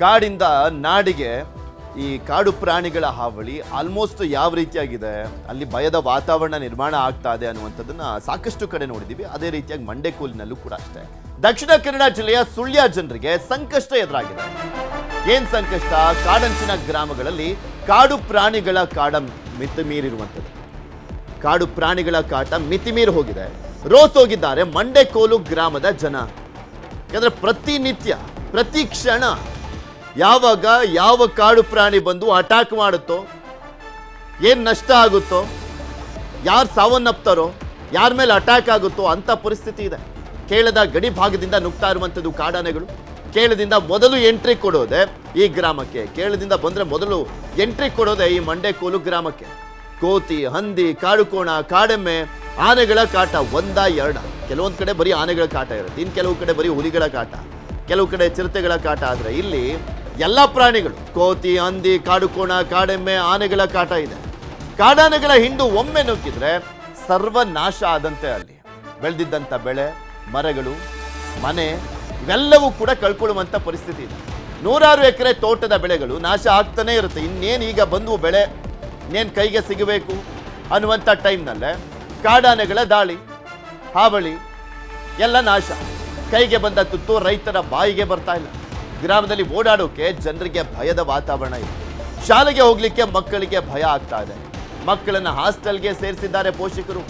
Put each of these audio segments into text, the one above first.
ಕಾಡಿಂದ ನಾಡಿಗೆ ಈ ಕಾಡು ಪ್ರಾಣಿಗಳ ಹಾವಳಿ ಆಲ್ಮೋಸ್ಟ್ ಯಾವ ರೀತಿಯಾಗಿದೆ? ಅಲ್ಲಿ ಭಯದ ವಾತಾವರಣ ನಿರ್ಮಾಣ ಆಗ್ತಾ ಇದೆ ಅನ್ನುವಂಥದ್ದನ್ನ ಸಾಕಷ್ಟು ಕಡೆ ನೋಡಿದೀವಿ. ಅದೇ ರೀತಿಯಾಗಿ ಮಂಡೆಕೋಲಿನಲ್ಲೂ ಕೂಡ ಅಷ್ಟೇ. ದಕ್ಷಿಣ ಕನ್ನಡ ಜಿಲ್ಲೆಯ ಸುಳ್ಯ ಜನರಿಗೆ ಸಂಕಷ್ಟ ಎದುರಾಗಿದೆ. ಏನ್ ಸಂಕಷ್ಟ? ಕಾಡಂಚಿನ ಗ್ರಾಮಗಳಲ್ಲಿ ಕಾಡು ಪ್ರಾಣಿಗಳ ಕಾಡ ಮಿತಿ ಮೀರಿರುವಂಥದ್ದು ಕಾಡು ಪ್ರಾಣಿಗಳ ಕಾಟ ಮಿತಿಮೀರಿ ಹೋಗಿದೆ. ರೋಸ್ ಹೋಗಿದ್ದಾರೆ ಮಂಡೆಕೋಲು ಗ್ರಾಮದ ಜನ. ಯಾಕಂದ್ರೆ ಪ್ರತಿನಿತ್ಯ, ಪ್ರತಿ ಕ್ಷಣ ಯಾವಾಗ ಯಾವ ಕಾಡು ಪ್ರಾಣಿ ಬಂದು ಅಟ್ಯಾಕ್ ಮಾಡುತ್ತೋ, ಏನ್ ನಷ್ಟ ಆಗುತ್ತೋ, ಯಾರು ಸಾವನ್ನಪ್ತಾರೋ, ಯಾರ ಮೇಲೆ ಅಟ್ಯಾಕ್ ಆಗುತ್ತೋ ಅಂತ ಪರಿಸ್ಥಿತಿ ಇದೆ. ಕೇಳದ ಗಡಿ ಭಾಗದಿಂದ ನುಗ್ತಾ ಇರುವಂಥದ್ದು ಕಾಡಾನೆಗಳು. ಕೇಳದಿಂದ ಮೊದಲು ಎಂಟ್ರಿ ಕೊಡೋದೆ ಈ ಗ್ರಾಮಕ್ಕೆ. ಕೇಳದಿಂದ ಬಂದ್ರೆ ಮೊದಲು ಎಂಟ್ರಿ ಕೊಡೋದೆ ಈ ಮಂಡೆಕೋಲು ಗ್ರಾಮಕ್ಕೆ. ಕೋತಿ, ಹಂದಿ, ಕಾಡುಕೋಣ, ಕಾಡೆಮ್ಮೆ, ಆನೆಗಳ ಕಾಟ ಒಂದ ಎರಡ. ಕೆಲವೊಂದು ಕಡೆ ಬರೀ ಆನೆಗಳ ಕಾಟ ಇರುತ್ತೆ. ಇನ್ನು ಕೆಲವು ಕಡೆ ಬರೀ ಹುಲಿಗಳ ಕಾಟ. ಕೆಲವು ಕಡೆ ಚಿರತೆಗಳ ಕಾಟ ಆದರೆ ಇಲ್ಲಿ ಎಲ್ಲ ಪ್ರಾಣಿಗಳು, ಕೋತಿ, ಹಂದಿ, ಕಾಡುಕೋಣ, ಕಾಡೆಮ್ಮೆ, ಆನೆಗಳ ಕಾಟ ಇದೆ. ಕಾಡಾನೆಗಳ ಹಿಂಡು ಒಮ್ಮೆ ನುಗ್ಗಿದ್ರೆ ಸರ್ವನಾಶ ಆದಂತೆ ಅಲ್ಲಿ. ಬೆಳೆದಿದ್ದಂಥ ಬೆಳೆ, ಮರಗಳು, ಮನೆ, ಇವೆಲ್ಲವೂ ಕೂಡ ಕಳ್ಕೊಳ್ಳುವಂಥ ಪರಿಸ್ಥಿತಿ ಇದೆ. ನೂರಾರು ಎಕರೆ ತೋಟದ ಬೆಳೆಗಳು ನಾಶ ಆಗ್ತಾನೆ ಇರುತ್ತೆ. ಇನ್ನೇನು ಈಗ ಬಂದು ಬೆಳೆ, ಇನ್ನೇನು ಕೈಗೆ ಸಿಗಬೇಕು ಅನ್ನುವಂಥ ಟೈಮ್ನಲ್ಲೇ ಕಾಡಾನೆಗಳ ದಾಳಿ, ಹಾವಳಿ, ಎಲ್ಲ ನಾಶ. ಕೈಗೆ ಬಂದ ತುತ್ತು ರೈತರ ಬಾಯಿಗೆ ಬರ್ತಾ ಇಲ್ಲ. ಗ್ರಾಮದಲ್ಲಿ ಓಡಾಡೋಕೆ ಜನರಿಗೆ ಭಯದ ವಾತಾವರಣ ಇತ್ತು ಶಾಲೆಗೆ ಹೋಗ್ಲಿಕ್ಕೆ ಮಕ್ಕಳಿಗೆ ಭಯ ಆಗ್ತಾ ಇದೆ. ಮಕ್ಕಳನ್ನ ಹಾಸ್ಟೆಲ್ಗೆ ಸೇರಿಸಿದ್ದಾರೆ ಪೋಷಕರು.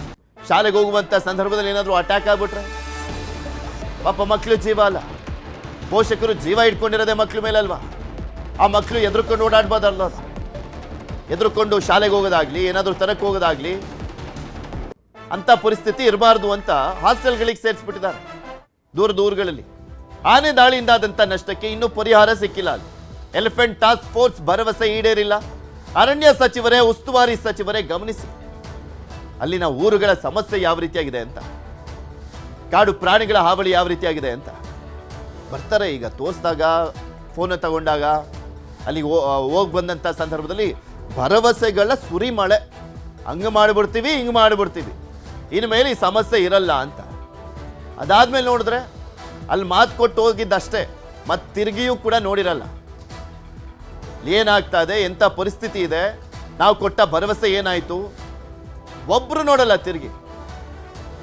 ಶಾಲೆಗೆ ಹೋಗುವಂತ ಸಂದರ್ಭದಲ್ಲಿ ಏನಾದರೂ ಅಟ್ಯಾಕ್ ಆಗ್ಬಿಟ್ರೆ? ಪಾಪ ಮಕ್ಕಳು ಜೀವ ಅಲ್ಲ. ಪೋಷಕರು ಜೀವ ಇಟ್ಕೊಂಡಿರೋದೆ ಮಕ್ಕಳ ಮೇಲೆ ಆ ಮಕ್ಕಳು ಎದುರುಕೊಂಡು ಓಡಾಡ್ಬೋದಲ್ಲ ಎದುರುಕೊಂಡು ಶಾಲೆಗೆ ಹೋಗೋದಾಗ್ಲಿ, ಏನಾದರೂ ತರಕ್ಕೆ ಹೋಗೋದಾಗ್ಲಿ ಅಂತ ಪರಿಸ್ಥಿತಿ ಇರಬಾರ್ದು ಅಂತ ಹಾಸ್ಟೆಲ್ಗಳಿಗೆ ಸೇರಿಸ್ಬಿಟ್ಟಿದ್ದಾರೆ. ದೂರ ದೂರಗಳಲ್ಲಿ. ಆನೆ ದಾಳಿಯಿಂದಾದಂಥ ನಷ್ಟಕ್ಕೆ ಇನ್ನೂ ಪರಿಹಾರ ಸಿಕ್ಕಿಲ್ಲ ಎಲಿಫೆಂಟ್ ಟಾಸ್ಕ್ ಫೋರ್ಸ್ ಭರವಸೆ ಈಡೇರಿಲ್ಲ. ಅರಣ್ಯ ಸಚಿವರೇ, ಉಸ್ತುವಾರಿ ಸಚಿವರೇ ಗಮನಿಸಿ. ಅಲ್ಲಿನ ಊರುಗಳ ಸಮಸ್ಯೆ ಯಾವ ರೀತಿಯಾಗಿದೆ ಅಂತ. ಕಾಡು ಪ್ರಾಣಿಗಳ ಹಾವಳಿ ಯಾವ ರೀತಿಯಾಗಿದೆ ಅಂತ. ಬರ್ತಾರೆ ಈಗ ತೋರಿಸಿದಾಗ ಫೋನ್ ತಗೊಂಡಾಗ, ಅಲ್ಲಿ ಹೋಗಿ ಬಂದಂಥ ಸಂದರ್ಭದಲ್ಲಿ ಭರವಸೆಗಳ ಸುರಿಮಳೆ. ಹಂಗೆ ಮಾಡಿಬಿಡ್ತೀವಿ, ಹಿಂಗೆ ಮಾಡಿಬಿಡ್ತೀವಿ. ಇನ್ನು ಮೇಲೆ ಈ ಸಮಸ್ಯೆ ಇರಲ್ಲ ಅಂತ. ಅದಾದ್ಮೇಲೆ ನೋಡಿದ್ರೆ ಅಲ್ಲಿ ಮಾತು ಕೊಟ್ಟು ಹೋಗಿದ್ದಷ್ಟೇ ಮತ್ತೆ ತಿರುಗಿಯೂ ಕೂಡ ನೋಡಿರಲ್ಲ. ಏನಾಗ್ತಾ ಇದೆ ಎಂಥ ಪರಿಸ್ಥಿತಿ ಇದೆ, ನಾವು ಕೊಟ್ಟ ಭರವಸೆ ಏನಾಯಿತು? ಒಬ್ಬರು ನೋಡಲ್ಲ ತಿರುಗಿ.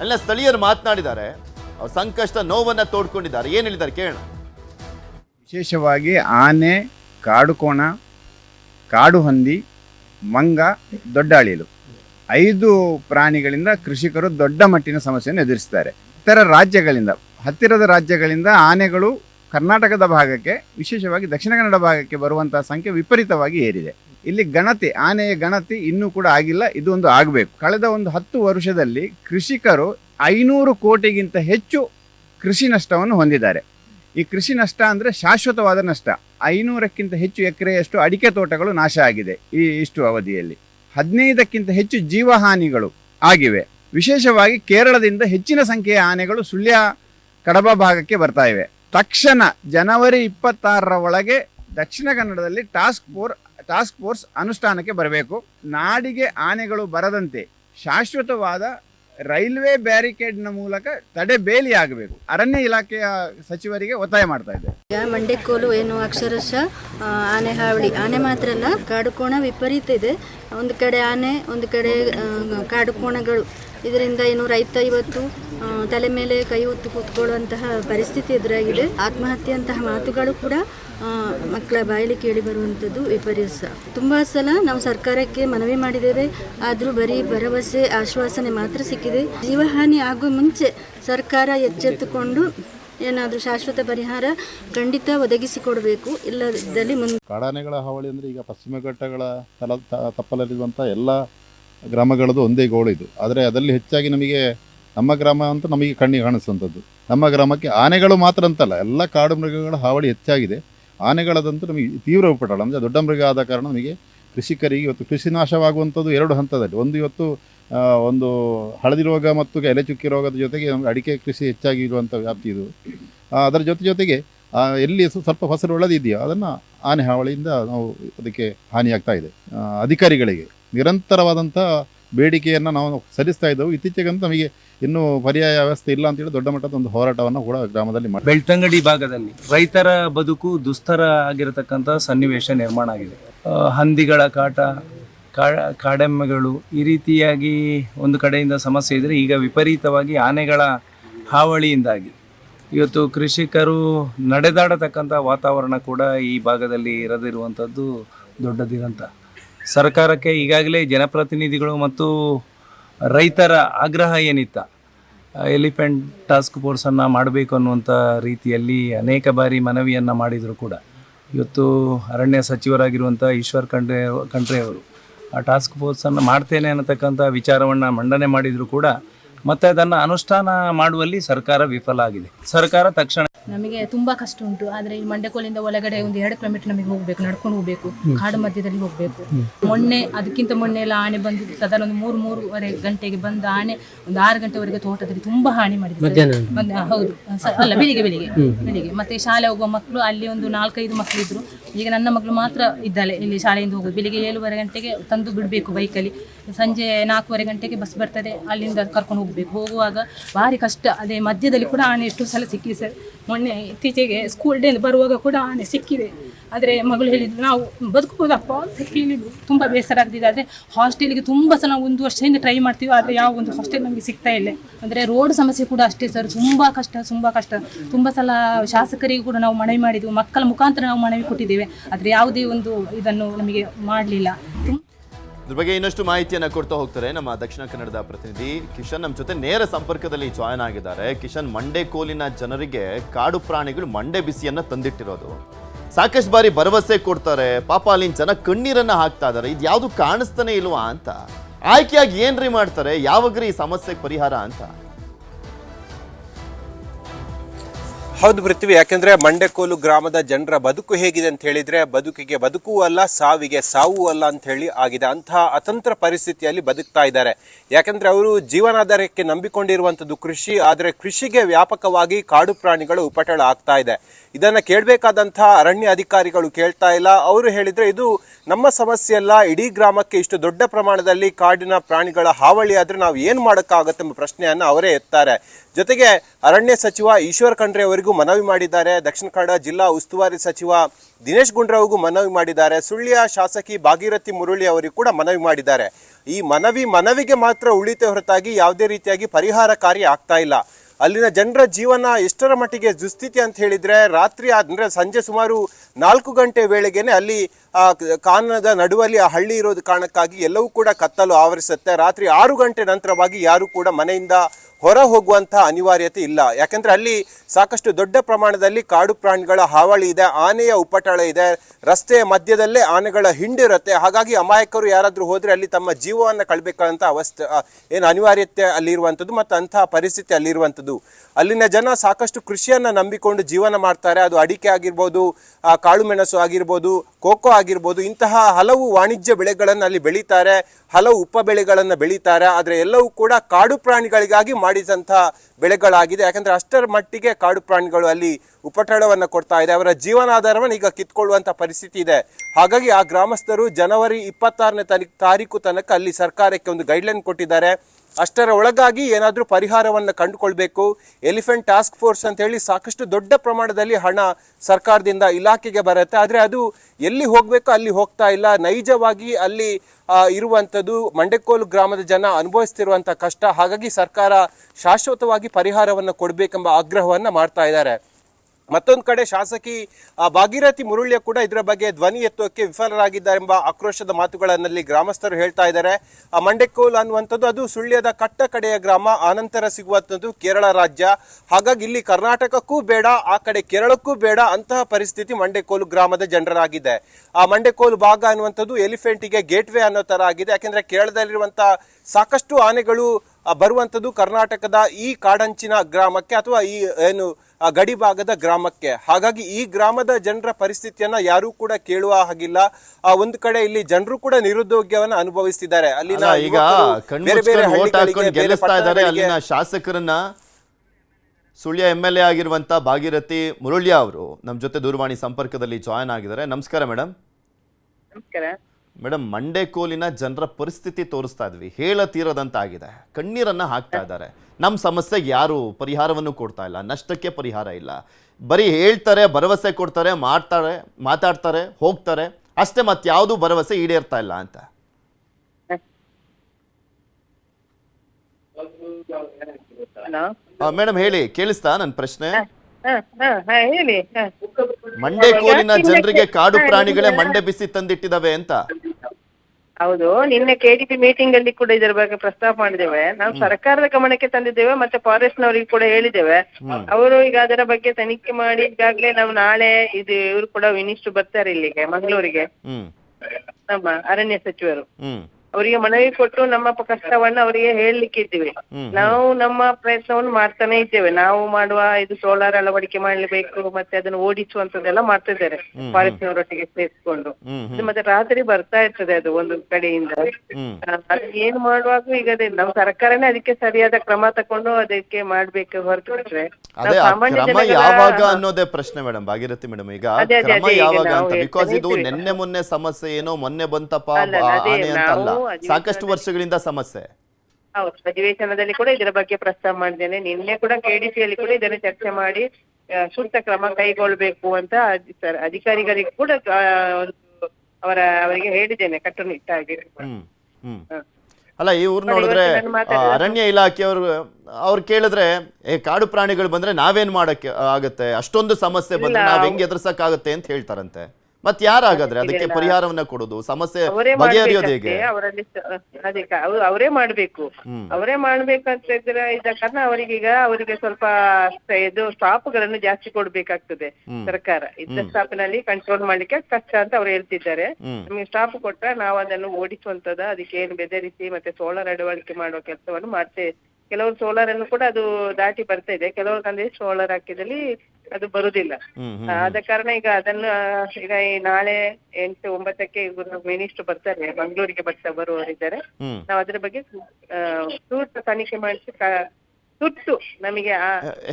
ಎಲ್ಲ ಸ್ಥಳೀಯರು ಮಾತನಾಡಿದ್ದಾರೆ, ಅವ್ರ ಸಂಕಷ್ಟ ನೋವನ್ನು ತೋಡ್ಕೊಂಡಿದ್ದಾರೆ. ಏನು ಹೇಳಿದ್ದಾರೆ ಕೇಳೋಣ. ವಿಶೇಷವಾಗಿ ಆನೆ ಕಾಡುಕೋಣ ಕಾಡು ಹಂದಿ, ಮಂಗ, ದೊಡ್ಡ ಅಳಿಲು. ಐದು ಪ್ರಾಣಿಗಳಿಂದ ಕೃಷಿಕರು ದೊಡ್ಡ ಮಟ್ಟಿನ ಸಮಸ್ಯೆಯನ್ನು ಎದುರಿಸ್ತಾರೆ. ಇತರ ರಾಜ್ಯಗಳಿಂದ. ಹತ್ತಿರದ ರಾಜ್ಯಗಳಿಂದ ಆನೆಗಳು ಕರ್ನಾಟಕದ ಭಾಗಕ್ಕೆ, ವಿಶೇಷವಾಗಿ ದಕ್ಷಿಣ ಕನ್ನಡ ಭಾಗಕ್ಕೆ ಬರುವಂತಹ ಸಂಖ್ಯೆ ವಿಪರೀತವಾಗಿ ಏರಿದೆ. ಇಲ್ಲಿ ಗಣತಿ, ಆನೆಯ ಗಣತಿ ಇನ್ನೂ ಕೂಡ ಆಗಿಲ್ಲ, ಇದು ಒಂದು ಆಗಬೇಕು. ಕಳೆದ ಒಂದು ಹತ್ತು ವರ್ಷದಲ್ಲಿ ಕೃಷಿಕರು ಐನೂರು ಕೋಟಿಗಿಂತ ಹೆಚ್ಚು ಕೃಷಿ ನಷ್ಟವನ್ನು ಹೊಂದಿದ್ದಾರೆ. ಈ ಕೃಷಿ ನಷ್ಟ ಅಂದರೆ ಶಾಶ್ವತವಾದ ನಷ್ಟ. ಐನೂರಕ್ಕಿಂತ ಹೆಚ್ಚು ಎಕರೆಯಷ್ಟು ಅಡಿಕೆ ತೋಟಗಳು ನಾಶ ಆಗಿದೆ ಈ ಇಷ್ಟು ಅವಧಿಯಲ್ಲಿ. ಹದಿನೈದಕ್ಕಿಂತ ಹೆಚ್ಚು ಜೀವಹಾನಿಗಳು ಆಗಿವೆ. ವಿಶೇಷವಾಗಿ ಕೇರಳದಿಂದ ಹೆಚ್ಚಿನ ಸಂಖ್ಯೆಯ ಆನೆಗಳು ಸುಳ್ಯ ಕಡಬ ಭಾಗಕ್ಕೆ ಬರ್ತಾ ಇವೆ. ತಕ್ಷಣ ಜನವರಿ ಇಪ್ಪತ್ತಾರರ ಒಳಗೆ ದಕ್ಷಿಣ ಕನ್ನಡದಲ್ಲಿ ಟಾಸ್ಕ್ ಫೋರ್, ಟಾಸ್ಕ್ ಫೋರ್ಸ್ ಅನುಷ್ಠಾನಕ್ಕೆ ಬರಬೇಕು. ನಾಡಿಗೆ ಆನೆಗಳು ಬರದಂತೆ ಶಾಶ್ವತವಾದ ರೈಲ್ವೆ ಬ್ಯಾರಿಕೇಡ್ನ ಮೂಲಕ ತಡೆ ಬೇಲಿ ಆಗಬೇಕು ಅರಣ್ಯ ಇಲಾಖೆಯ ಸಚಿವರಿಗೆ ಒತ್ತಾಯ ಮಾಡ್ತಾ ಇದೆ ಮಂಡೆಕೋಲು ಏನು ಅಕ್ಷರಶಃ ಆನೆ ಹಾವಳಿ, ಆನೆ ಮಾತ್ರ ಅಲ್ಲ ಕಾಡುಕೋಣ ವಿಪರೀತ ಇದೆ. ಒಂದು ಕಡೆ ಆನೆ, ಒಂದು ಕಡೆ ಕಾಡುಕೋಣಗಳು ಇದರಿಂದ ಏನು ರೈತ ಇವತ್ತು ತಲೆ ಮೇಲೆ ಕೈ ಹೊತ್ತು ಕೂತ್ಕೊಳ್ಳುವಂತಹ ಪರಿಸ್ಥಿತಿ ಎದುರಾಗಿದೆ. ಆತ್ಮಹತ್ಯೆಯಂತಹ ಮಾತುಗಳು ಕೂಡ ಮಕ್ಕಳ ಬಾಯಲ್ಲಿ ಕೇಳಿ ಬರುವಂಥದ್ದು ವಿಪರ್ಯಾಸ. ತುಂಬ ಸಲ ನಾವು ಸರ್ಕಾರಕ್ಕೆ ಮನವಿ ಮಾಡಿದ್ದೇವೆ. ಆದರೂ ಬರೀ ಭರವಸೆ, ಆಶ್ವಾಸನೆ ಮಾತ್ರ ಸಿಕ್ಕಿದೆ. ಜೀವಹಾನಿ ಆಗುವ ಮುಂಚೆ ಸರ್ಕಾರ ಎಚ್ಚೆತ್ತುಕೊಂಡು ಏನಾದರೂ ಶಾಶ್ವತ ಪರಿಹಾರ ಖಂಡಿತ ಒದಗಿಸಿಕೊಡಬೇಕು. ಇಲ್ಲದಲ್ಲಿ ಮುಂದೆ ಕಾಡಾನೆಗಳ ಹಾವಳಿ ಅಂದರೆ ಈಗ ಪಶ್ಚಿಮ ಘಟ್ಟಗಳ ತಲ ತಪ್ಪಲಲ್ಲಿರುವಂಥ ಎಲ್ಲ ಗ್ರಾಮಗಳದ್ದು ಒಂದೇ ಗೋಳು ಇದು. ಆದರೆ ಅದರಲ್ಲಿ ಹೆಚ್ಚಾಗಿ ನಮಗೆ ನಮ್ಮ ಗ್ರಾಮ ಅಂತ ನಮಗೆ ಕಣ್ಣಿಗೆ ಕಾಣಿಸುವಂಥದ್ದು. ನಮ್ಮ ಗ್ರಾಮಕ್ಕೆ ಆನೆಗಳು ಮಾತ್ರ ಅಂತಲ್ಲ, ಎಲ್ಲ ಕಾಡು ಮೃಗಗಳ ಹಾವಳಿ ಹೆಚ್ಚಾಗಿದೆ. ಆನೆಗಳದಂತೂ ನಮಗೆ ತೀವ್ರ ಉಪಟಳ, ಅಂದರೆ ದೊಡ್ಡ ಮೃಗ ಆದ ಕಾರಣ ನಮಗೆ ಕೃಷಿಕರಿಗೆ ಇವತ್ತು ಕೃಷಿ ನಾಶವಾಗುವಂಥದ್ದು ಎರಡು ಹಂತದಲ್ಲಿ. ಒಂದು ಇವತ್ತು ಒಂದು ಹಳದಿ ರೋಗ ಮತ್ತು ಎಲೆ ಚುಕ್ಕಿ ರೋಗದ ಜೊತೆಗೆ ನಮ್ಗೆ ಅಡಿಕೆ ಕೃಷಿ ಹೆಚ್ಚಾಗಿ ಇರುವಂಥ ವ್ಯಾಪ್ತಿ ಇದು. ಅದರ ಜೊತೆ ಜೊತೆಗೆ ಎಲ್ಲಿ ಸ್ವ- ಸ್ವಲ್ಪ ಫಸಲು ಒಳ್ಳೆದಿದೆಯೋ ಅದನ್ನು ಆನೆ ಹಾವಳಿಯಿಂದ ನಾವು ಅದಕ್ಕೆ ಹಾನಿಯಾಗ್ತಾ ಇದೆ. ಅಧಿಕಾರಿಗಳಿಗೆ. ನಿರಂತರವಾದಂಥ ಬೇಡಿಕೆಯನ್ನು ನಾವು ಸಲ್ಲಿಸ್ತಾ ಇದ್ದೆವು. ಇತ್ತೀಚೆಗಂತೂ ನಮಗೆ ಇನ್ನೂ ಪರ್ಯಾಯ ವ್ಯವಸ್ಥೆ ಇಲ್ಲ ಅಂತೇಳಿ ದೊಡ್ಡ ಮಟ್ಟದ ಒಂದು ಹೋರಾಟವನ್ನು ಕೂಡ ಗ್ರಾಮದಲ್ಲಿ ಮಾಡಿ ಬೆಳ್ತಂಗಡಿ ಭಾಗದಲ್ಲಿ ರೈತರ ಬದುಕು ದುಸ್ತರ ಆಗಿರತಕ್ಕಂಥ ಸನ್ನಿವೇಶ ನಿರ್ಮಾಣ ಆಗಿದೆ. ಹಂದಿಗಳ ಕಾಟ ಕಾಡೆಮ್ಮೆಗಳು ಈ ರೀತಿಯಾಗಿ ಒಂದು ಕಡೆಯಿಂದ ಸಮಸ್ಯೆ ಇದ್ದರೆ ಈಗ ವಿಪರೀತವಾಗಿ ಆನೆಗಳ ಹಾವಳಿಯಿಂದಾಗಿ. ಇವತ್ತು ಕೃಷಿಕರು ನಡೆದಾಡತಕ್ಕಂಥ ವಾತಾವರಣ ಕೂಡ ಈ ಭಾಗದಲ್ಲಿ ಇರದಿರುವಂಥದ್ದು ದೊಡ್ಡ ದುರಂತ ಸರ್ಕಾರಕ್ಕೆ ಈಗಾಗಲೇ ಜನಪ್ರತಿನಿಧಿಗಳು ಮತ್ತು ರೈತರ ಆಗ್ರಹ ಏನಿತ್ತ? ಎಲಿಫೆಂಟ್ ಟಾಸ್ಕ್ ಫೋರ್ಸನ್ನು ಮಾಡಬೇಕು ಅನ್ನುವಂಥ ರೀತಿಯಲ್ಲಿ ಅನೇಕ ಬಾರಿ ಮನವಿಯನ್ನು ಮಾಡಿದರೂ ಕೂಡ. ಇವತ್ತು ಅರಣ್ಯ ಸಚಿವರಾಗಿರುವಂಥ ಈಶ್ವರ್ ಖಂಡ್ರೆ ಅವರು ಆ ಟಾಸ್ಕ್ ಫೋರ್ಸನ್ನು ಮಾಡ್ತೇನೆ ಅನ್ನತಕ್ಕಂಥ ವಿಚಾರವನ್ನು ಮಂಡನೆ ಮಾಡಿದರೂ ಕೂಡ. ಮತ್ತೆ ಅದನ್ನು ಅನುಷ್ಠಾನ ಮಾಡುವಲ್ಲಿ ಸರ್ಕಾರ ವಿಫಲ ಆಗಿದೆ. ಸರ್ಕಾರ ತಕ್ಷಣ ನಮಗೆ ತುಂಬಾ ಕಷ್ಟ ಉಂಟು. ಆದ್ರೆ ಈ ಮಂಡ್ಯಕೋಲಿಂದ ಒಳಗಡೆ ಒಂದು ಎರಡು ಕಿಲೋಮೀಟರ್ ನಮಗೆ ಹೋಗ್ಬೇಕು ನಡ್ಕೊಂಡು ಹೋಗ್ಬೇಕು. ಕಾಡು ಮಧ್ಯದಲ್ಲಿ ಹೋಗ್ಬೇಕು. ಮೊನ್ನೆ ಅದಕ್ಕಿಂತ ಮೊನ್ನೆ ಎಲ್ಲ ಆನೆ ಬಂದಿದ್ದು ಸದಾ ಒಂದು ಮೂರು ಮೂರುವರೆ ಗಂಟೆಗೆ ಬಂದ ಆನೆ ಒಂದು ಆರು ಗಂಟೆವರೆಗೆ ತೋಟದಲ್ಲಿ ತುಂಬಾ ಹಾನಿ ಮಾಡಿದೆ. ಹೌದು. ಅಲ್ಲ ಬೆಳಿಗ್ಗೆ ಬೆಳಿಗ್ಗೆ. ಬೆಳಿಗ್ಗೆ. ಮತ್ತೆ ಶಾಲೆ ಹೋಗುವ ಮಕ್ಕಳು ಅಲ್ಲಿ ಒಂದು ನಾಲ್ಕೈದು ಮಕ್ಕಳು ಇದ್ರು. ಈಗ ನನ್ನ ಮಗಳು ಮಾತ್ರ ಇದ್ದಾಳೆ ಇಲ್ಲಿ ಶಾಲೆಯಿಂದ ಹೋಗುದು. ಬೆಳಿಗ್ಗೆ ಏಳುವರೆ ಗಂಟೆಗೆ ತಂದು ಬಿಡಬೇಕು ಬೈಕಲ್ಲಿ. ಸಂಜೆ ನಾಲ್ಕೂವರೆ ಗಂಟೆಗೆ ಬಸ್ ಬರ್ತದೆ. ಅಲ್ಲಿಂದ ಕರ್ಕೊಂಡು ಹೋಗ್ಬೇಕು. ಹೋಗುವಾಗ ಭಾರಿ ಕಷ್ಟ. ಅದೇ ಮಧ್ಯದಲ್ಲಿ ಕೂಡ ಆನೆ ಎಷ್ಟು ಸಲ ಸಿಕ್ಕಿ ಸರ್. ಮೊನ್ನೆ ಇತ್ತೀಚೆಗೆ ಸ್ಕೂಲ್ ಡೇ ಬರುವಾಗ ಕೂಡ ಆನೆ ಸಿಕ್ಕಿದೆ. ಆದರೆ ಮಗಳು ಹೇಳಿದ್ರು ನಾವು ಬದುಕಬಹುದಪ್ಪ ಅಂತ ಹೇಳಿದ್ರು ತುಂಬ ಬೇಸರ ಆಗ್ತಿದೆ. ಆದರೆ ಹಾಸ್ಟೆಲ್ಗೆ ತುಂಬ ಸಲ ಒಂದು ವರ್ಷದಿಂದ ಟ್ರೈ ಮಾಡ್ತೀವಿ, ಆದರೆ ಯಾವ ಒಂದು ಹಾಸ್ಟೆಲ್ ನಮಗೆ ಸಿಗ್ತಾ ಇಲ್ಲ. ಅಂದರೆ ರೋಡ್ ಸಮಸ್ಯೆ ಕೂಡ ಅಷ್ಟೇ ಸರ್ ತುಂಬ ಕಷ್ಟ ತುಂಬ ಕಷ್ಟ. ತುಂಬ ಸಲ ಶಾಸಕರಿಗೂ ಕೂಡ ನಾವು ಮನವಿ ಮಾಡಿದ್ವು. ಮಕ್ಕಳ ಮುಖಾಂತರ ನಾವು ಮನವಿ ಕೊಟ್ಟಿದ್ದೇವೆ. ಆದರೆ ಯಾವುದೇ ಒಂದು ಇದನ್ನು ನಮಗೆ ಮಾಡಲಿಲ್ಲ. ಇದ್ರ ಬಗ್ಗೆ ಇನ್ನಷ್ಟು ಮಾಹಿತಿಯನ್ನು ಕೊಡ್ತಾ ಹೋಗ್ತಾರೆ ನಮ್ಮ ದಕ್ಷಿಣ ಕನ್ನಡದ ಪ್ರತಿನಿಧಿ ಕಿಶನ್. ನಮ್ಮ ಜೊತೆ ನೇರ ಸಂಪರ್ಕದಲ್ಲಿ ಜಾಯ್ನ್ ಆಗಿದ್ದಾರೆ. ಕಿಶನ್ ಮಂಡೆ ಕೋಲಿನ ಜನರಿಗೆ ಕಾಡು ಪ್ರಾಣಿಗಳು ಮಂಡೆ ಬಿಸಿಯನ್ನ ತಂದಿಟ್ಟಿರೋದು. ಸಾಕಷ್ಟು ಬಾರಿ ಭರವಸೆ ಕೊಡ್ತಾರೆ. ಪಾಪ ಅಲ್ಲಿನ ಜನ ಕಣ್ಣೀರನ್ನ ಹಾಕ್ತಾ ಇದ್ದಾರೆ. ಇದು ಯಾವುದು ಕಾಣಿಸ್ತಾನೆ ಇಲ್ವಾ ಅಂತ. ಆಯ್ಕೆಯಾಗಿ ಏನ್ರಿ ಮಾಡ್ತಾರೆ? ಯಾವಾಗ್ರಿ ಈ ಸಮಸ್ಯೆಗೆ ಪರಿಹಾರ ಅಂತ? ಹೌದು ಪೃಥ್ವಿ, ಯಾಕೆಂದ್ರೆ ಮಂಡೆಕೋಲು ಗ್ರಾಮದ ಜನರ ಬದುಕು ಹೇಗಿದೆ ಅಂತ ಹೇಳಿದ್ರೆ ಬದುಕಿಗೆ ಬದುಕು ಅಲ್ಲ, ಸಾವಿಗೆ ಸಾವು ಅಲ್ಲ ಅಂತ ಹೇಳಿ ಆಗಿದೆ. ಅಂತಹ ಅತಂತ್ರ ಪರಿಸ್ಥಿತಿಯಲ್ಲಿ ಬದುಕ್ತಾ ಇದ್ದಾರೆ. ಯಾಕೆಂದ್ರೆ ಅವರು ಜೀವನಾಧಾರಕ್ಕೆ ನಂಬಿಕೊಂಡಿರುವಂಥದ್ದು ಕೃಷಿ, ಆದರೆ ಕೃಷಿಗೆ ವ್ಯಾಪಕವಾಗಿ ಕಾಡು ಪ್ರಾಣಿಗಳು ಉಪಟಳ ಆಗ್ತಾ ಇದೆ. ಇದನ್ನ ಕೇಳಬೇಕಾದಂತಹ ಅರಣ್ಯ ಅಧಿಕಾರಿಗಳು ಕೇಳ್ತಾ ಇಲ್ಲ. ಅವರು ಹೇಳಿದ್ರೆ ಇದು ನಮ್ಮ ಸಮಸ್ಯೆ ಅಲ್ಲ, ಇಡೀ ಗ್ರಾಮಕ್ಕೆ ಇಷ್ಟು ದೊಡ್ಡ ಪ್ರಮಾಣದಲ್ಲಿ ಕಾಡಿನ ಪ್ರಾಣಿಗಳ ಹಾವಳಿ ಆದ್ರೆ ನಾವು ಏನು ಮಾಡೋಕ್ಕಾಗತ್ತೆ ಎಂಬ ಪ್ರಶ್ನೆಯನ್ನ ಅವರೇ ಎತ್ತಾರೆ. ಜೊತೆಗೆ ಅರಣ್ಯ ಸಚಿವ ಈಶ್ವರ್ ಖಂಡ್ರೆ ಅವರಿಗೂ ಮನವಿ ಮಾಡಿದ್ದಾರೆ. ದಕ್ಷಿಣ ಕನ್ನಡ ಜಿಲ್ಲಾ ಉಸ್ತುವಾರಿ ಸಚಿವ ದಿನೇಶ್ ಗುಂಡ್ರಾವ್ಗೂ ಮನವಿ ಮಾಡಿದ್ದಾರೆ. ಸುಳ್ಯ ಶಾಸಕಿ ಭಾಗೀರಥಿ ಮುರುಳಿ ಅವರಿಗೂ ಕೂಡ ಮನವಿ ಮಾಡಿದ್ದಾರೆ. ಈ ಮನವಿ ಮನವಿಗೆ ಮಾತ್ರ ಉಳಿತೆ ಹೊರತಾಗಿ ಯಾವುದೇ ರೀತಿಯಾಗಿ ಪರಿಹಾರ ಕಾರ್ಯ ಆಗ್ತಾ ಇಲ್ಲ. ಅಲ್ಲಿನ ಜನರ ಜೀವನ ಎಷ್ಟರ ಮಟ್ಟಿಗೆ ದುಸ್ಥಿತಿ ಅಂತ ಹೇಳಿದ್ರೆ ರಾತ್ರಿ ಅಂದ್ರೆ ಸಂಜೆ ಸುಮಾರು ನಾಲ್ಕು ಗಂಟೆ ವೇಳೆಗೆನೆ ಅಲ್ಲಿ, ಆ ಕ- ಕಾನನದ ನಡುವಲ್ಲಿ ಆ ಹಳ್ಳಿ ಇರೋದು ಕಾರಣಕ್ಕಾಗಿ ಎಲ್ಲವೂ ಕೂಡ ಕತ್ತಲು ಆವರಿಸುತ್ತೆ. ರಾತ್ರಿ ಆರು ಗಂಟೆ ನಂತರವಾಗಿ ಯಾರು ಕೂಡ ಮನೆಯಿಂದ ಹೊರ ಹೋಗುವಂತಹ ಅನಿವಾರ್ಯತೆ ಇಲ್ಲ. ಯಾಕಂದ್ರೆ ಅಲ್ಲಿ ಸಾಕಷ್ಟು ದೊಡ್ಡ ಪ್ರಮಾಣದಲ್ಲಿ ಕಾಡು ಪ್ರಾಣಿಗಳ ಹಾವಳಿ ಇದೆ, ಆನೆಯ ಉಪಟಳ ಇದೆ, ರಸ್ತೆಯ ಮಧ್ಯದಲ್ಲೇ ಆನೆಗಳ ಹಿಂಡಿರುತ್ತೆ. ಹಾಗಾಗಿ ಅಮಾಯಕರು ಯಾರಾದರೂ ಹೋದರೆ ಅಲ್ಲಿ ತಮ್ಮ ಜೀವವನ್ನು ಕಳ್ಬೇಕಂತ ಅವಸ್ಥೆ ಏನು ಅನಿವಾರ್ಯತೆ ಅಲ್ಲಿರುವಂಥದ್ದು ಮತ್ತು ಅಂತಹ ಪರಿಸ್ಥಿತಿ ಅಲ್ಲಿರುವಂಥದ್ದು. ಅಲ್ಲಿನ ಜನ ಸಾಕಷ್ಟು ಕೃಷಿಯನ್ನ ನಂಬಿಕೊಂಡು ಜೀವನ ಮಾಡ್ತಾರೆ. ಅದು ಅಡಿಕೆ ಆಗಿರ್ಬೋದು ಕಾಳುಮೆಣಸು ಆಗಿರ್ಬೋದು, ಕೋಕೋ ಆಗಿರ್ಬೋದು, ಇಂತಹ ಹಲವು ವಾಣಿಜ್ಯ ಬೆಳೆಗಳನ್ನು ಅಲ್ಲಿ ಬೆಳೀತಾರೆ, ಹಲವು ಉಪ ಬೆಳೆಗಳನ್ನು ಬೆಳೀತಾರೆ. ಆದರೆ ಎಲ್ಲವೂ ಕೂಡ ಕಾಡು ಪ್ರಾಣಿಗಳಿಗಾಗಿ ಮಾಡಿದಂತಹ ಬೆಳೆಗಳಾಗಿದೆ. ಯಾಕಂದರೆ ಅಷ್ಟರ ಮಟ್ಟಿಗೆ ಕಾಡು ಪ್ರಾಣಿಗಳು ಅಲ್ಲಿ ಉಪಟಳವನ್ನು ಕೊಡ್ತಾ ಇದೆ. ಅವರ ಜೀವನಾಧಾರವನ್ನು ಈಗ ಕಿತ್ಕೊಳ್ಳುವಂಥ ಪರಿಸ್ಥಿತಿ ಇದೆ. ಹಾಗಾಗಿ ಆ ಗ್ರಾಮಸ್ಥರು ಜನವರಿ ಇಪ್ಪತ್ತಾರನೇ ತಾರೀಕು ತಾರೀಕು ತನಕ ಅಲ್ಲಿ ಸರ್ಕಾರಕ್ಕೆ ಒಂದು ಗೈಡ್ಲೈನ್ ಕೊಟ್ಟಿದ್ದಾರೆ. ಅಷ್ಟರ ಒಳಗಾಗಿ ಏನಾದರೂ ಪರಿಹಾರವನ್ನು ಕಂಡುಕೊಳ್ಬೇಕು. ಎಲಿಫೆಂಟ್ ಟಾಸ್ಕ್ ಫೋರ್ಸ್ ಅಂತ ಹೇಳಿ ಸಾಕಷ್ಟು ದೊಡ್ಡ ಪ್ರಮಾಣದಲ್ಲಿ ಹಣ ಸರ್ಕಾರದಿಂದ ಇಲಾಖೆಗೆ ಬರುತ್ತೆ. ಆದರೆ ಅದು ಎಲ್ಲಿ ಹೋಗಬೇಕು ಅಲ್ಲಿ ಹೋಗ್ತಾ ಇಲ್ಲ. ನೈಜವಾಗಿ ಅಲ್ಲಿ ಇರುವಂಥದ್ದು ಮಂಡೆಕೋಲು ಗ್ರಾಮದ ಜನ ಅನುಭವಿಸ್ತಿರುವಂಥ ಕಷ್ಟ. ಹಾಗಾಗಿ ಸರ್ಕಾರ ಶಾಶ್ವತವಾಗಿ ಪರಿಹಾರವನ್ನು ಕೊಡಬೇಕೆಂಬ ಆಗ್ರಹವನ್ನು ಮಾಡ್ತಾ ಇದ್ದಾರೆ. ಮತ್ತೊಂದು ಕಡೆ ಶಾಸಕಿ ಭಾಗೀರಥಿ ಮುರುಳ್ಯ ಕೂಡ ಇದರ ಬಗ್ಗೆ ಧ್ವನಿ ಎತ್ತುವಕ್ಕೆ ವಿಫಲರಾಗಿದ್ದಾರೆ ಎಂಬ ಆಕ್ರೋಶದ ಮಾತುಗಳನ್ನಲ್ಲಿ ಗ್ರಾಮಸ್ಥರು ಹೇಳ್ತಾ ಇದ್ದಾರೆ. ಮಂಡೆಕೋಲ್ ಅನ್ನುವಂಥದ್ದು ಅದು ಸುಳ್ಯದ ಕಟ್ಟ ಕಡೆಯ ಗ್ರಾಮ, ಆನಂತರ ಸಿಗುವಂಥದ್ದು ಕೇರಳ ರಾಜ್ಯ. ಹಾಗಾಗಿ ಇಲ್ಲಿ ಕರ್ನಾಟಕಕ್ಕೂ ಬೇಡ, ಆ ಕಡೆ ಕೇರಳಕ್ಕೂ ಬೇಡ ಅಂತಹ ಪರಿಸ್ಥಿತಿ ಮಂಡೆಕೋಲು ಗ್ರಾಮದ ಜನರಾಗಿದೆ ಆ, ಮಂಡೆಕೋಲು ಭಾಗ ಅನ್ನುವಂಥದ್ದು ಎಲಿಫೆಂಟಿಗೆ ಗೇಟ್ವೇ ಅನ್ನೋ ತರ ಆಗಿದೆ. ಯಾಕೆಂದರೆ ಕೇರಳದಲ್ಲಿರುವಂಥ ಸಾಕಷ್ಟು ಆನೆಗಳು ಬರುವಂಥದ್ದು ಕರ್ನಾಟಕದ ಈ ಕಾಡಂಚಿನ ಗ್ರಾಮಕ್ಕೆ ಅಥವಾ ಈ, ಏನು ಆ, ಗಡಿ ಭಾಗದ ಗ್ರಾಮಕ್ಕೆ. ಹಾಗಾಗಿ ಈ ಗ್ರಾಮದ ಜನರ ಪರಿಸ್ಥಿತಿಯನ್ನ ಯಾರೂ ಕೂಡ ಕೇಳುವ ಹಾಗಿಲ್ಲ. ಆ ಒಂದು ಕಡೆ ಇಲ್ಲಿ ಜನರು ಕೂಡ ನಿರುದ್ಯೋಗವನ್ನ ಅನುಭವಿಸ್ತಿದ್ದಾರೆ. ಅಲ್ಲಿನ ಈಗ ಕಣ್ಣು ಬೇರೆ ಬೇರೆ ಗೆಲ್ಲಿಸ್ತಾ ಇದ್ದಾರೆ. ಅಲ್ಲಿನ ಶಾಸಕರನ್ನ ಸುಳ್ಯ ಎಂ ಎಲ್ ಎ ಆಗಿರುವಂತ ಭಾಗೀರಥಿ ಮುರುಳ್ಯ ಅವರು ನಮ್ಮ ಜೊತೆ ದೂರವಾಣಿ ಸಂಪರ್ಕದಲ್ಲಿ ಜಾಯ್ನ್ ಆಗಿದ್ದಾರೆ. ನಮಸ್ಕಾರ ಮೇಡಮ್ ನಮಸ್ಕಾರ. ಮೇಡಮ್ ಮಂಡೆ ಕೋಲಿನ ಜನರ ಪರಿಸ್ಥಿತಿ ತೋರಿಸ್ತಾ ಇದ್ವಿ. ಹೇಳತೀರದಂತಾಗಿದೆ ತೀರದಂತ ಆಗಿದೆ ಕಣ್ಣೀರನ್ನ ಹಾಕ್ತಾ ಇದ್ದಾರೆ. ನಮ್ಮ ಸಮಸ್ಯೆಗೆ ಯಾರು ಪರಿಹಾರವನ್ನು ಕೊಡ್ತಾ ಇಲ್ಲ. ನಷ್ಟಕ್ಕೆ ಪರಿಹಾರ ಇಲ್ಲ. ಬರೀ ಹೇಳ್ತಾರೆ ಭರವಸೆ ಕೊಡ್ತಾರೆ ಮಾಡ್ತಾರೆ ಮಾತಾಡ್ತಾರೆ ಹೋಗ್ತಾರೆ. ಅಷ್ಟೇ ಮತ್ತೆ ಯಾವುದು ಭರವಸೆ ಈಡೇರ್ತಾ ಇಲ್ಲ ಅಂತ. ಮೇಡಮ್ ಹೇಳಿ ಕೇಳಿಸ್ತಾ ನನ್ನ ಪ್ರಶ್ನೆ? ಹಾ ಹಾ ಹಾ ಹೇಳಿ. ಹಾ. ಮಂಡೆ ಕೋಲಿನ ಜನರಿಗೆ ಕಾಡು ಪ್ರಾಣಿಗಳೇ ಮಂಡೆ ಬಿಸಿ ತಂದಿಟ್ಟಿದಾವೆ ಅಂತ. ಹೌದು ನಿನ್ನೆ ಕೆಡಿಪಿ ಮೀಟಿಂಗ್ ಅಲ್ಲಿ ಕೂಡ ಇದರ ಬಗ್ಗೆ ಪ್ರಸ್ತಾಪ ಮಾಡಿದ್ದೇವೆ. ನಾವು ಸರ್ಕಾರದ ಗಮನಕ್ಕೆ ತಂದಿದ್ದೇವೆ ಮತ್ತೆ ಫಾರೆಸ್ಟ್ ನವರಿಗೆ ಕೂಡ ಹೇಳಿದ್ದೇವೆ. ಅವರು ಈಗ ಅದರ ಬಗ್ಗೆ ತನಿಖೆ ಮಾಡಿ ಈಗಾಗ್ಲೇ ನಾವು ನಾಳೆ ಇದು ಇವರು ಕೂಡ ಮಿನಿಸ್ಟರ್ ಬರ್ತಾರೆ ಇಲ್ಲಿಗೆ ಮಂಗಳೂರಿಗೆ. ನಮ್ಮ ಅರಣ್ಯ ಸಚಿವರು. ಹ್ಮ್. ಅವರಿಗೆ ಮನವಿ ಕೊಟ್ಟು ನಮ್ಮ ಪ- ಕಷ್ಟವನ್ನ ಅವರಿಗೆ ಹೇಳಲಿಕ್ಕೆ ಇದ್ದೀವಿ. ನಾವು ನಮ್ಮ ಪ್ರಯತ್ನವನ್ನು ಮಾಡ್ತಾನೆ ಇದ್ದೇವೆ. ನಾವು ಮಾಡುವ ಇದು ಸೋಲಾರ್ ಅಳವಡಿಕೆ ಮಾಡಲೇಬೇಕು ಮತ್ತೆ ಅದನ್ನು ಓಡಿಸುವಂತದ್ದೆಲ್ಲ ಮಾಡ್ತಿದ್ದಾರೆ. ಫಾರೆಸ್ಟ್ನವರೊಟ್ಟಿಗೆ ಸೇರಿಸ್ಕೊಂಡು. ಸೇರಿಸಿಕೊಂಡು ಇದು ಮತ್ತೆ ರಾತ್ರಿ ಬರ್ತಾ ಇರ್ತದೆ ಅದು ಒಂದು ಕಡೆಯಿಂದ. ಆ, ಅದು ಏನು ಮಾಡುವಾಗ ಈಗ ಅದೇ ನಮ್ಮ ಸರ್ಕಾರನೇ ಅದಕ್ಕೆ ಸರಿಯಾದ ಕ್ರಮ ತಕೊಂಡು ಅದಕ್ಕೆ ಮಾಡ್ಬೇಕು ಹೊರತು ಬಿಟ್ರೆ ನಾವು ಅದೇ ಆ ಸಾಮಾನ್ಯ ಕ್ರಮ ಜನಗಳ- ಯಾವಾಗ ಅನ್ನೋದೇ ಪ್ರಶ್ನೆ ಮೇಡಮ್ ಭಾಗೀರಥಿ ಮೇಡಮ್. ಈಗ ಅದೇ, ಅದೇ, ಕ್ರಮ ಅದೇ, ಈಗ ಯಾವಾಗ ನಾವು ಅಂತ ಬಿಕಾಸ್ ಇದು ನಿನ್ನೆ ಮೊನ್ನೆ ಸಮಸ್ಯೆ ಏನೋ ಮೊನ್ನೆ ಬಂತಪ್ಪ ಅಲ್ಲ, ಬ- ಅದೇ, ಆನೆ ಅಂತ ಅಲ್ಲ ನಾವು ಅಧಿವೇಶನದಲ್ಲಿ- ಸಾಕಷ್ಟು ವರ್ಷಗಳಿಂದ ಸಮಸ್ಯೆ. ಹೌದು ಅಧಿವೇಶನದಲ್ಲಿ ಕೂಡ ಇದರ ಬಗ್ಗೆ ಪ್ರಸ್ತಾವ ಮಾಡಿದ್ದೇನೆ. ನಿನ್ನೆ ಕೂಡ ಕೆಡಿಸಿಯಲ್ಲಿ ಕೂಡ ಇದನ್ನು ಚರ್ಚೆ ಮಾಡಿ ಸೂಕ್ತ ಕ್ರಮ ಕೈಗೊಳ್ಬೇಕು ಅಂತ ಅಧಿಕಾರಿಗಳಿಗೆ ಕೂಡ ಅವರ ಅವರಿಗೆ ಹೇಳಿದ್ದೇನೆ ಕಟ್ಟುನಿಟ್ಟಾಗಿ. ಹ್ಮ್ ಹ್ಮ್. ಹ. ಅಲ್ಲ ಈ ಊರು ನೋಡಿದ್ರೆ ಅರಣ್ಯ ಇಲಾಖೆಯವರು ಅವ್ರು ಕೇಳಿದ್ರೆ ಏ ಕಾಡು ಪ್ರಾಣಿಗಳು ಬಂದ್ರೆ ನಾವೇನ್ ಮಾಡಕ್ಕೆ ಆಗತ್ತೆ? ಅಷ್ಟೊಂದು ಸಮಸ್ಯೆ ಬಂದ್ರೆ ನಾವ್ ಹೆಂಗ್ ಹೆಂಗ್ ಎದುರ್ಸಕ್ಕಾಗತ್ತೆ? ಅಂತ ಹೇಳ್ತಾರಂತೆ. ಮತ್ ಯಾರಾಗಾದ್ರೆ ಅದಕ್ಕೆ ಪರಿಹಾರವನ್ನ ಕೊಡೋದು? ಸಮಸ್ಯೆ ಅವರೇ ಬಗೆಹರಿಯೋದು ಹೇಗೆ? ಅವರಲ್ಲಿ ಅದೇ ಅವರೇ ಮಾಡ್ಬೇಕು. ಅವರೇ ಮಾಡ್ಬೇಕಂತ ಇದ್ರೆ ಇದ ಕಾರಣ ಅವರಿಗೀಗ ಅವರಿಗೆ ಸ್ವಲ್ಪ ಇದು ಸ್ಟಾಪ್ಗಳನ್ನು ಜಾಸ್ತಿ ಕೊಡ್ಬೇಕಾಗ್ತದೆ. ಸರ್ಕಾರ. ಇದ್ದ ಸ್ಟಾಪ್ನಲ್ಲಿ ಕಂಟ್ರೋಲ್ ಮಾಡ್ಲಿಕ್ಕೆ ಕಷ್ಟ ಅಂತ ಅವ್ರು ಹೇಳ್ತಿದ್ದಾರೆ. ನಿಮ್ಗೆ ಸ್ಟಾಪ್ ಕೊಟ್ರೆ ನಾವು ಅದನ್ನು ಓಡಿಸುವಂತದ ಅದಕ್ಕೆ ಏನು ಬೆದರಿಸಿ ಮತ್ತೆ ಸೋಲಾರ್ ಅಳವಡಿಕೆ ಮಾಡುವ ಕೆಲಸವನ್ನು ಮಾಡ್ತೇವೆ ಕೆಲವರು ಸೋಲಾರ್ ಅನ್ನು ಕೂಡ ಅದು ದಾಟಿ ಬರ್ತಾ ಇದೆ. ಕೆಲವರು ಅಂದ್ರೆ ಸೋಲಾರ್ ಹಾಕಿದಲ್ಲಿ ಅದು ಬರುದಿಲ್ಲ. ಹ್ಮ್ ಹ್ಮ್ ಆದ ಕಾರಣ ಈಗ ಅದನ್ನು ಈಗ ಈ ನಾಳೆ ಎಂಟು ಒಂಬತ್ತಕ್ಕೆ ಮಿನಿಸ್ಟರ್ ಬರ್ತಾರೆ ಮಂಗಳೂರಿಗೆ ಬರ್ತಾ ಬರುವವರಿದ್ದಾರೆ. ಹ್ಮ್. ನಾವು ಅದರ ಬಗ್ಗೆ ಆ, ಸೂಕ್ತ ತನಿಖೆ ಮಾಡಿಸಿ ಕ- ತುರ್ತು ನಮಗೆ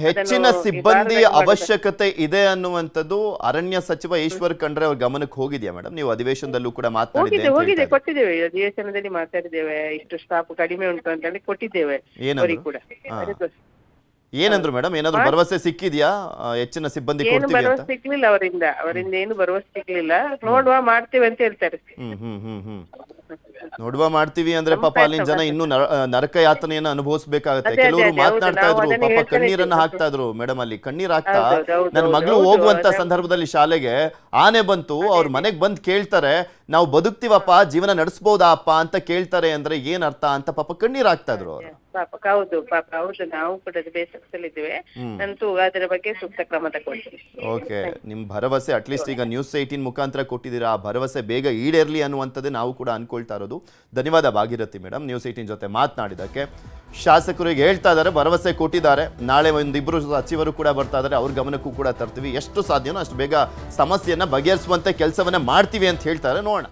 ಹೆಚ್ಚಿನ ಸಿಬ್ಬಂದಿ ಅವಶ್ಯಕತೆ ಇದೆ ಅನ್ನುವಂಥದ್ದು ಅರಣ್ಯ ಸಚಿವ ಈಶ್ವರ್ ಖಂಡ್ರೆ ಅವ್ರ ಗಮನಕ್ಕೆ ಹೋಗಿದೆಯಾ ಮೇಡಮ್? ನೀವು ಅಧಿವೇಶನದಲ್ಲೂ ಕೂಡ ಮಾತಾಡಿದ್ದೀವಿ ಹೋಗಿದೆ ಕೊಟ್ಟಿದ್ದೇವೆ. ಅಧಿವೇಶನದಲ್ಲಿ ಮಾತಾಡಿದ್ದೇವೆ. ಇಷ್ಟು ಸ್ಟಾಫ್ ಕಡಿಮೆ ಉಂಟು ಅಂತ ಹೇಳಿ ಕೊಟ್ಟಿದ್ದೇವೆ ಏನಾದ್ರು? ಅವರಿಗೆ ಕೂಡ. ಏನಂದ್ರು ಮೇಡಮ್? ಏನಾದ್ರು ಭರವಸೆ ಸಿಕ್ಕಿದ್ಯಾ? ಹೆಚ್ಚಿನ ಸಿಬ್ಬಂದಿ ಏನು ಭರವಸೆ ಸಿಗ್ಲಿಲ್ಲ ಅವರಿಂದ. ಅವರಿಂದ ಏನು ಭರವಸೆ ಸಿಗ್ಲಿಲ್ಲ. ನೋಡುವ ಮಾಡ್ತೇವೆ ಅಂತ ಹೇಳ್ತಾರೆ. ಹ್ಮ್ ಹ್ಮ್ ಹ್ಮ್ ಹ್ಮ್. ನೋಡುವ ಮಾಡ್ತೀವಿ ಅಂದ್ರೆ ಪಾಪ ಅಲ್ಲಿನ ಜನ ಇನ್ನು ನರ- ನರಕ ಯಾತನೆಯನ್ನ ಅನುಭವಿಸಬೇಕಾಗುತ್ತೆ. ಕೆಲವರು ಮಾತನಾಡ್ತಾ ಇದ್ರು ಪಾಪ ಕಣ್ಣೀರನ್ನ. ಹಾಕ್ತಾ ಇದ್ರು ಮೇಡಮ್ ಅಲ್ಲಿ. ಕಣ್ಣೀರ್ ಹಾಕ್ತಾ ನನ್ನ ಮಗಳು ಹೋಗುವಂತ ಸಂದರ್ಭದಲ್ಲಿ ಶಾಲೆಗೆ ಆನೆ ಬಂತು ಅವ್ರ ಮನೆಗ್ ಬಂದ್ ಕೇಳ್ತಾರೆ ನಾವು ಬದುಕ್ತಿವಪ್ಪ ಜೀವನ ನಡೆಸ್ಬೋದಾ ಅಪ್ಪ ಅಂತ ಕೇಳ್ತಾರೆ ಅಂದ್ರೆ ಏನ್ ಅರ್ಥ ಅಂತ ಪಾಪ ಕಣ್ಣೀರ್ ಆಗ್ತಾ ಇದ್ರು ಅವ್ರು ಪಾಪ ಹೌದು ಪಾಪ ಹೌದು ನಾವು ಕೂಡ ಬೇಸರದಲ್ಲಿದ್ದೇವೆ ಅಂತೂ ಅದರ ಬಗ್ಗೆ ಸೂಕ್ತ ಕ್ರಮ ತಗೊಳ್ತೀವಿ ಓಕೆ ನಿಮ್ಮ ಭರವಸೆ ಅಟ್ಲೀಸ್ಟ್ ಈಗ ನ್ಯೂಸ್ ಏಯ್ಟೀನ್ ಮುಖಾಂತರ ಕೊಟ್ಟಿದ್ದೀರಾ ಆ ಭರವಸೆ ಬೇಗ ಈಡೇರ್ಲಿ ಅನ್ನುವಂಥದ್ದೇ ನಾವು ಕೂಡ ಅನ್ಕೊಳ್ತಾ ಇರೋದು. ಧನ್ಯವಾದ ಭಾಗಿರತಿ ಮೇಡಮ್ ನ್ಯೂಸ್ ಏಯ್ಟೀನ್ ಜೊತೆ ಮಾತನಾಡಿದ್ದಕ್ಕೆ. ಶಾಸಕರಿಗೆ ಹೇಳ್ತಾ ಇದ್ದಾರೆ, ಭರವಸೆ ಕೊಟ್ಟಿದ್ದಾರೆ. ನಾಳೆ ಒಂದಿಬ್ಬರು ಸಚಿವರು ಕೂಡ ಬರ್ತಾ ಇದ್ದಾರೆ. ಅವ್ರ ಗಮನಕ್ಕೂ ಕೂಡ ತರ್ತೀವಿ. ಎಷ್ಟು ಸಾಧ್ಯನೋ ಅಷ್ಟು ಬೇಗ ಸಮಸ್ಯೆಯನ್ನು ಬಗೆಹರಿಸುವಂತೆ ಕೆಲಸವನ್ನ ಮಾಡ್ತೀವಿ ಅಂತ ಹೇಳ್ತಾರೆ ನೋಡೋಣ.